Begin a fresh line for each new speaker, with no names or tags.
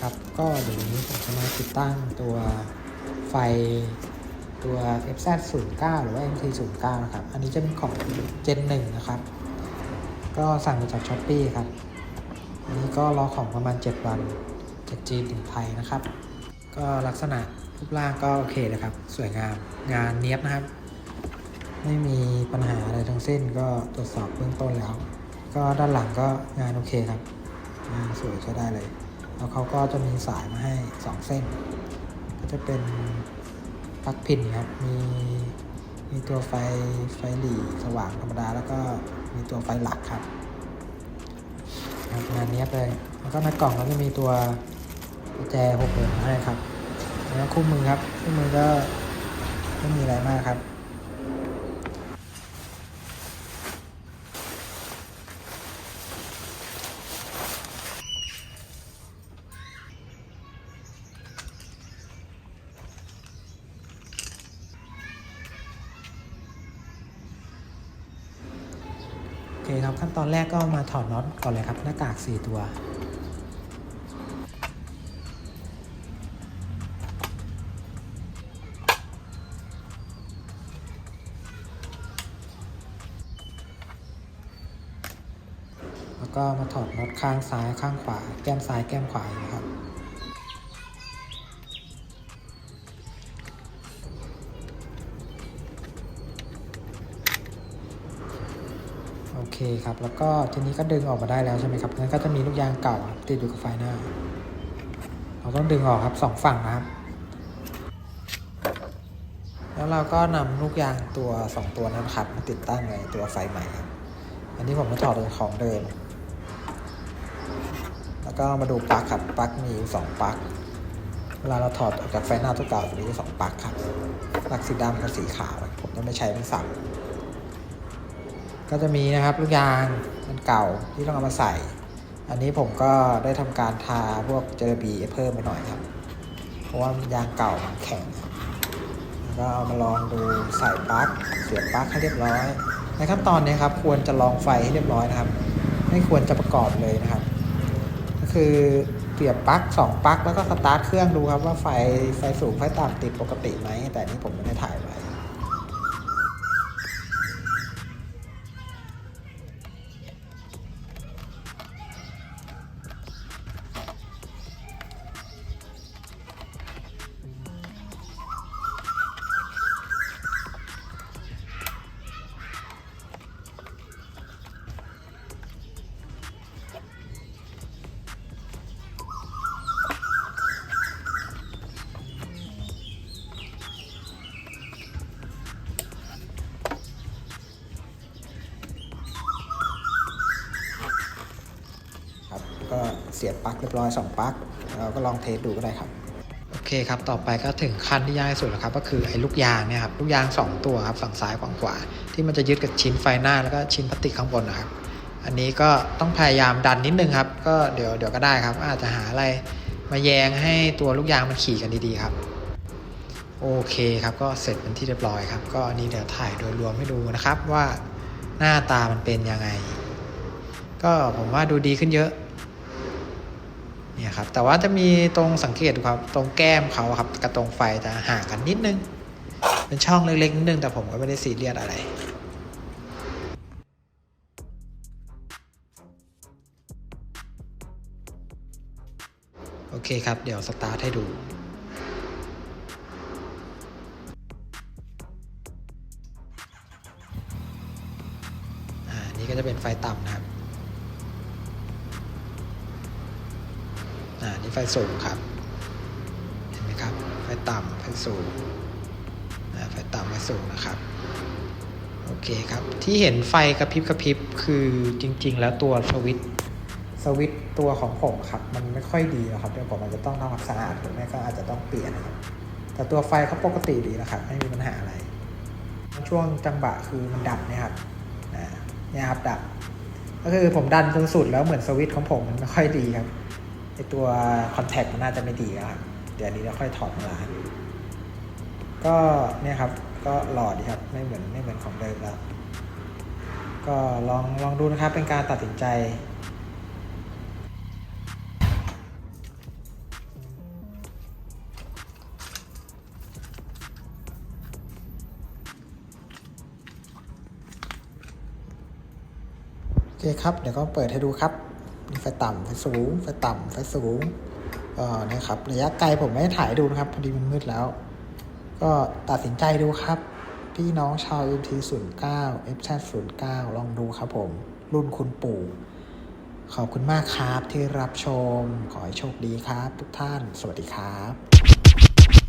ครับ ก็เดี๋ยวนนี้ผมจะมาติดตั้งตัวไฟตัว FZ09 หรือว่า MT09 นะครับ อันนี้จะเป็นของ Gen 1 นะครับ ก็สั่งมาจาก s h อ p e e ครับ อันนี้ก็รอของประมาณ 7 วันจากจีนถึงไทยนะครับ ก็ลักษณะรูปร่างก็โอเคเลยครับ สวยงาม งานเนี้ยบนะครับ ไม่มีปัญหาอะไรทั้งสิ้น ก็ตรวจสอบเบื้องต้นแล้ว ก็ด้านหลังก็งานโอเคครับ งานสวยใช้ได้เลย แล้วเขาก็จะมีสายมาให้ 2 เส้น ก็จะเป็นปลั๊กพินครับ มีมีตัวไฟไฟหลีสว่างธรรมดา แล้วก็มีตัวไฟหลักครับงานเนี้ยบเลยแล้วก็ในกล่องก็จะมีตัวแจหกเหลี่ยมให้ครับแล้วคู่มือครับคู่มือก็ไม่มีอะไรมากครับ คครับขั้นตอนแรกก็มาถอดน็อตก่อนเลยครับหน้ากาก 4 ตัว แล้วก็มาถอดน็อตข้างซ้ายข้างขวา แก้มซ้ายแก้มขวานี้ครับ เคครับแล้วก็ทีนี้ก็ดึงออกมาได้แล้วใช่ไหมครับงั้นก็จะมีลูกยางเก่าติดอยู่กับไฟหน้า เราต้องดึงออกครับสองฝั่งนะครับ แล้วเราก็นำลูกยางตัวสองตัวนั้นครับมาติดตั้งในตัวไฟใหม่ครับอันนี้ผมจะถอดของเดิม แล้วก็มาดูปลั๊กครับปลั๊กมีอยู่สองปลั๊กเวลาเราถอดออกจากไฟหน้าตัวเก่าจะมีอยู่สองปลั๊กครับปลั๊กสีดำกับสีขาวผมจะไม่ใช้เป็นสับ ก็จะมีนะครับลูกยางมันเก่าที่ต้องเอามาใส่ อันนี้ผมก็ได้ทำการทาพวกเจลบีเพิ่มไปหน่อยครับ เพราะว่ายางเก่ามันแข็งครับแล้วก็เอามาลองดูใส่ปลั๊กเสียบปลั๊กให้เรียบร้อย ในขั้นตอนนี้ครับควรจะลองไฟให้เรียบร้อยนะครับ ไม่ควรจะประกอบเลยนะครับ ก็คือเสียบปลั๊กสองปลั๊กแล้วก็สตาร์ทเครื่องดูครับว่าไฟไฟสูงไฟต่ำติดปกติไหมแต่นนี้ผมไม่ได้ถ่ายไว้ สียบปลั๊กเรียบร้อย2ปลั๊กเราก็ลองเทสดูก็ได้ครับโอเคครับต่อไปก็ถึงขั้นที่ยากที่สุดแล้วครับก็คือไอ้ลูกยางเนี่ยครับลูกยาง 2 ตัวครับฝั่งซ้ายฝั่งขวา ที่มันจะยึดกับชิ้นไฟหน้าแล้วก็ชิ้นพลาสติกข้างบนนะครับอันนี้ก็ต้องพยายามดันนิดนึงครับ ก็เดี๋ยวเดี๋ยวก็ได้ครับ อาจจะหาอะไรมาแยงให้ตัวลูกยางมันขี่กันดีๆครับโอเคครับก็เสร็จเป็นที่เรียบร้อยครับ ก็อันนี้เดี๋ยวถ่ายโดยรวมให้ดูนะครับว่าหน้าตามันเป็นยังไง ก็ผมว่าดูดีขึ้นเยอะ เนี่ยครับแต่ว่าจะมีตรงสังเกตครับตรงแก้มเขาครับกับตรงไฟจะห่างกันนิดนึง เป็นช่องเล็กๆนิดนึงแต่ผมก็ไม่ได้ซีเรียสอะไรโอเคครับ เดี๋ยวสตาร์ทให้ดูอ่านี่ก็จะเป็นไฟต่ำนะครับ อ่านี่ไฟสูงครับ เห็นไหมครับ ไฟต่ำไฟสูงอ่าไฟต่ำไฟสูงนะครับ โอเคครับ ที่เห็นไฟกระพริบกระพริบคือจริง ๆ แล้วตัวสวิตสวิตตัวของผมครับ มันไม่ค่อยดีนะครับเดี๋ยวผมอาจจะต้องทำความสะอาดหรือไม่ก็อาจจะต้องเปลี่ยนนะครับ แต่ตัวไฟเขาปกติดีนะครับ ไม่มีปัญหาอะไร ช่วงจังหวะคือมันดับนะครับเนี่ยครับดับ ก็คือผมดันจนสุดแล้วเหมือนสวิตของผมมันไม่ค่อยดีครับ ไอตัวคอนแทคมันน่าจะไม่ดีครับ เดี๋ยวนี้เราค่อยถอดมาล้าก็เนี่ยครับ ก็หล่อดีครับ ไม่เหมือนไม่เหมือนของเดิมแล้ว ก็ลองลองดูนะครับ เป็นการตัดสินใจโอเคครับ เดี๋ยวก็เปิดให้ดูครับ ไฟต่ำไฟสูงไฟต่ำไฟสูงก็นะครับระยะไกลผมไม่ได้ถ่ายดูนะครับพอดีมันมืดแล้ว ก็ตัดสินใจดูครับ พี่น้องชาว MT 0 9 FZ 0 9 ลองดูครับผม รุ่นคุณปู่ ขอบคุณมากครับที่รับชม ขอให้โชคดีครับ ทุกท่าน สวัสดีครับ